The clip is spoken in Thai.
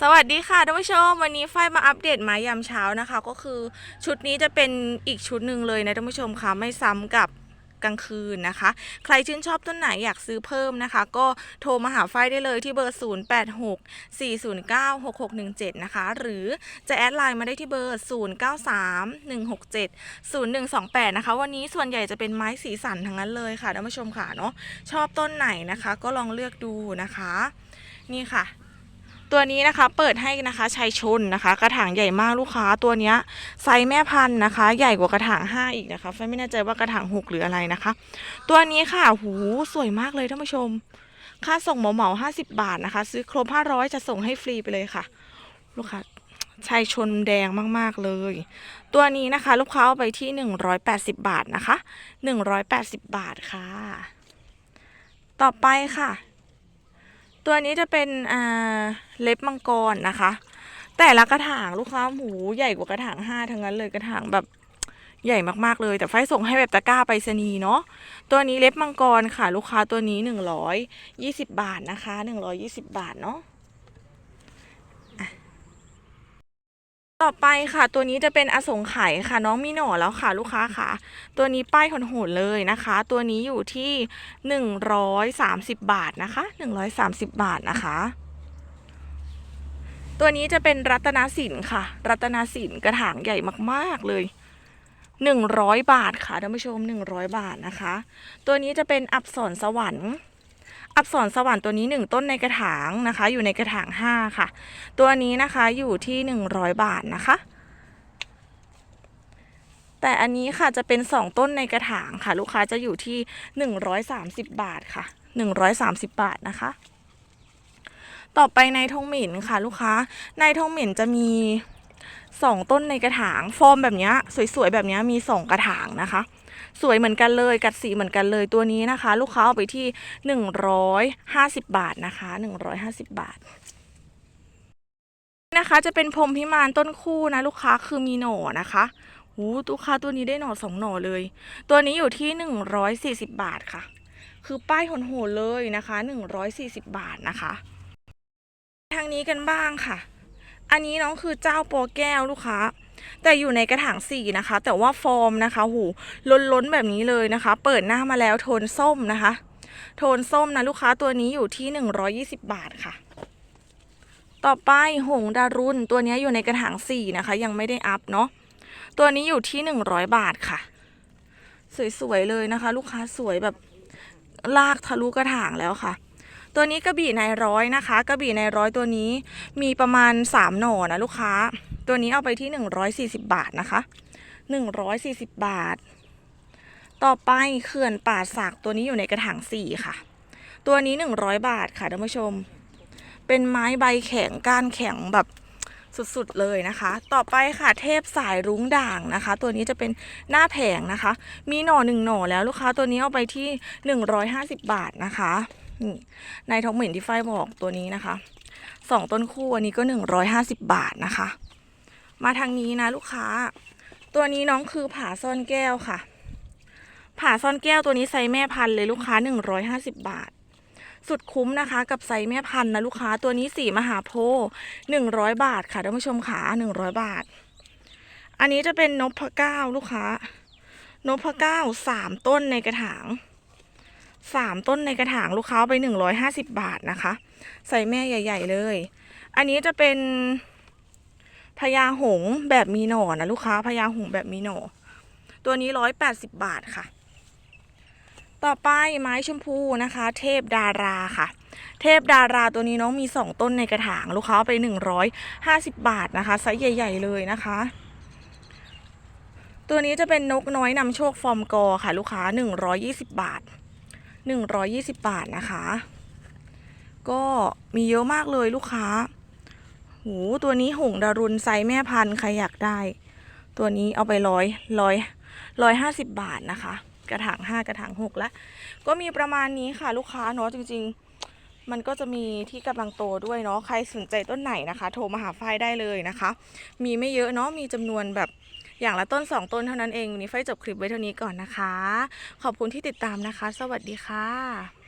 สวัสดีค่ะท่านผู้ชมวันนี้ไฟมาอัปเดตไม้ยามเช้านะคะ ก็คือชุดนี้จะเป็นอีกชุดหนึ่งเลยนะท่านผู้ชมค่ะไม่ซ้ำกับกลางคืนนะคะ ใครชื่นชอบต้นไหนอยากซื้อเพิ่มนะคะ ก็โทรมาหาไฟได้เลยที่เบอร์ 086 409 6617 นะคะ หรือจะแอดไลน์มาได้ที่เบอร์ 093 167 0128 นะคะ วันนี้ส่วนใหญ่จะเป็นไม้สีสันทั้งนั้นเลยค่ะท่านผู้ชมค่ะเนาะชอบต้นไหนนะคะ ก็ลองเลือกดูนะคะ นี่ค่ะ ตัวนี้นะคะเปิดให้นะคะชัยชนนะคะ กระถางใหญ่มากลูกค้าตัวนี้ไซส์แม่พันธุ์นะคะ ใหญ่กว่ากระถาง 5 อีกนะคะไฟไม่แน่ใจว่ากระถาง6หรืออะไรนะคะ ตัวนี้ค่ะหูสวยมากเลยท่านผู้ชม ค่าส่งเหมาเหมาห้าสิบาทนะคะ ซื้อครบ 500 จะส่งให้ฟรีไปเลยค่ะ ลูกค้าชัยชนแดงมาก ๆ เลย ตัวนี้นะคะ ลูกค้าเอาไปที่ 180 บาทนะคะ 180 บาทค่ะ ต่อไปค่ะ ตัวนี้จะเป็นเล็บมังกรนะคะ แต่ละกระถางลูกค้าหูใหญ่กว่ากระถางห้าทั้งนั้นเลยกระถางแบบใหญ่มากๆเลยแต่ไฟส่งให้แบบตะกร้าไปรษณีย์เนาะตัวนี้เล็บมังกรค่ะ ลูกค้าตัวนี้หนึ่งร้อยยี่สิบบาทนะคะหนึ่งร้อยี่สิบบาทเนาะ ต่อไปค่ะตัวนี้จะเป็นอสงไขยค่ะน้องมีหน่อแล้วค่ะลูกค้าค่ะ ตัวนี้ป้ายโหดเลยนะคะ ตัวนี้อยู่ที่ 130 บาทนะคะ 130 บาทนะคะ ตัวนี้จะเป็นรัตนสินค่ะ รัตนสินกระถางใหญ่มากๆเลย100 บาทค่ะท่านผู้ชม 100 บาทนะคะ ตัวนี้จะเป็นอับสรสวรรค์ อับสรสวรรค์ตัวนี้ 1 ต้นในกระถางนะคะ อยู่ในกระถาง 5 ค่ะ ตัวนี้นะคะอยู่ที่ 100 บาทนะคะ แต่อันนี้ค่ะจะเป็น 2 ต้นในกระถางค่ะ ลูกค้าจะอยู่ที่ 130 บาทค่ะ 130 บาทนะคะ ต่อไปในทงหมิ่นค่ะ ลูกค้าในทงหมิ่นจะมี2ต้นในกระถาง ฟอร์มแบบนี้สวยๆแบบนี้มี 2 กระถางนะคะ สวยเหมือนกันเลยกัดสีเหมือนกันเลยตัวนี้นะคะ ลูกค้าเอาไปที่ 150 บาทนะคะ 150 บาทนะคะจะเป็นพรมพิมานต้นคู่นะลูกค้าคือมีหน่อนะคะหูลูกค้าตัวนี้ได้หน่อสองหน่อเลย ตัวนี้อยู่ที่หนึ่งร้อยสี่สิบบาทค่ะ คือป้ายหนโหดเลยนะคะหนึ่งร้อยสี่สิบบาทนะคะ ทางนี้กันบ้างค่ะ อันนี้น้องคือเจ้าโปอแก้วลูกค้า แต่อยู่ในกระถางสีนะคะ แต่ว่าฟอร์มนะคะหูล้นๆแบบนี้เลยนะคะ เปิดหน้ามาแล้วโทนส้มนะคะ โทนส้มนะลูกค้าตัวนี้อยู่ที่หนึ่งร้อยี่สิบาทค่ะ ต่อไปหงดารุนตัวนี้อยู่ในกระถางสีนะคะ ยังไม่ได้อัพเนาะตัวนี้อยู่ที่หนึ่งร้อยบาทค่ะ สวยๆเลยนะคะ ลูกค้าสวยแบบลากทะลุกระถางแล้วค่ะตัวนี้กระบี่ในร้อยนะคะ กระบี่ในร้อยตัวนี้มีประมาณสามหน่อนะลูกค้า ตัวนี้เอาไปที่หนึ่งร้อยสี่สิบบาทนะคะหนึ่งร้อยสี่สิบบาท ต่อไปเขื่อนป่าสักตัวนี้อยู่ในกระถางสี่ค่ะ ตัวนี้หนึ่งร้อยบาทค่ะท่านผู้ชม เป็นไม้ใบแข็งก้านแข็งแบบสุดๆเลยนะคะ ต่อไปค่ะเทพสายรุ้งด่างนะคะ ตัวนี้จะเป็นหน้าแผงนะคะ มีหน่อหนึ่งหน่อแล้วลูกค้าตัวนี้เอาไปที่หนึ่งร้อยห้าสิบบาทนะคะนี่ในท้องเหม็นที่ไฟบอกตัวนี้นะคะสองต้นคู่อันนี้ก็หนึ่งร้อยห้าสิบบาทนะคะ มาทางนี้นะลูกค้า ตัวนี้น้องคือผาซ่อนแก้วค่ะ ผาซ่อนแก้วตัวนี้ไซส์แม่พันเลยลูกค้าหนึ่งร้อยห้าสิบบาท สุดคุ้มนะคะ กับไซส์แม่พันนะลูกค้าตัวนี้สีมหาโพหนึ่งร้อยบาทค่ะท่านผู้ชมขาหนึ่งร้อยบาท อันนี้จะเป็นนพเก้าลูกค้านพเก้าสามต้นในกระถางสามต้นในกระถางลูกค้าเอาไปหนึ่งร้อยห้าสิบบาทนะคะ ใส่แม่ใหญ่ ๆ เลย อันนี้จะเป็น พญาหงแบบมีหน่อนะลูกค้าพญาหงแบบมีหน่อ ตัวนี้ร้อยแปดสิบบาทค่ะ ต่อไปไม้ชมพูนะคะ เทพดาราค่ะ เทพดาราตัวนี้น้องมีสองต้นในกระถาง ลูกค้าเอาไปหนึ่งร้อยห้าสิบบาทนะคะไซส์ใหญ่ ๆ เลยนะคะ ตัวนี้จะเป็นนกน้อยนำโชคฟอร์มกอค่ะ ลูกค้าหนึ่งร้อยี่สิบบาทหนึ่งร้อยี่สิบบาทนะคะ ก็มีเยอะมากเลยลูกค้า หูตัวนี้หงดารุนไซส์แม่พันธุ์ใครอยากได้ ตัวนี้เอาไปร้อยร้อยร้อยห้าสิบบาทนะคะ กระถางห้ากระถางหกแล้วก็มีประมาณนี้ค่ะลูกค้าเนาะจริง ๆ มันก็จะมีที่กำลังโตด้วยเนาะใครสนใจต้นไหนนะคะ โทรมาหาฝ้ายได้เลยนะคะ มีไม่เยอะเนาะมีจำนวนแบบอย่างละต้น 2 ต้นเท่านั้นเองวันนี้ฝ้ายจบคลิปไว้เท่านี้ก่อนนะคะ ขอบคุณที่ติดตามนะคะ สวัสดีค่ะ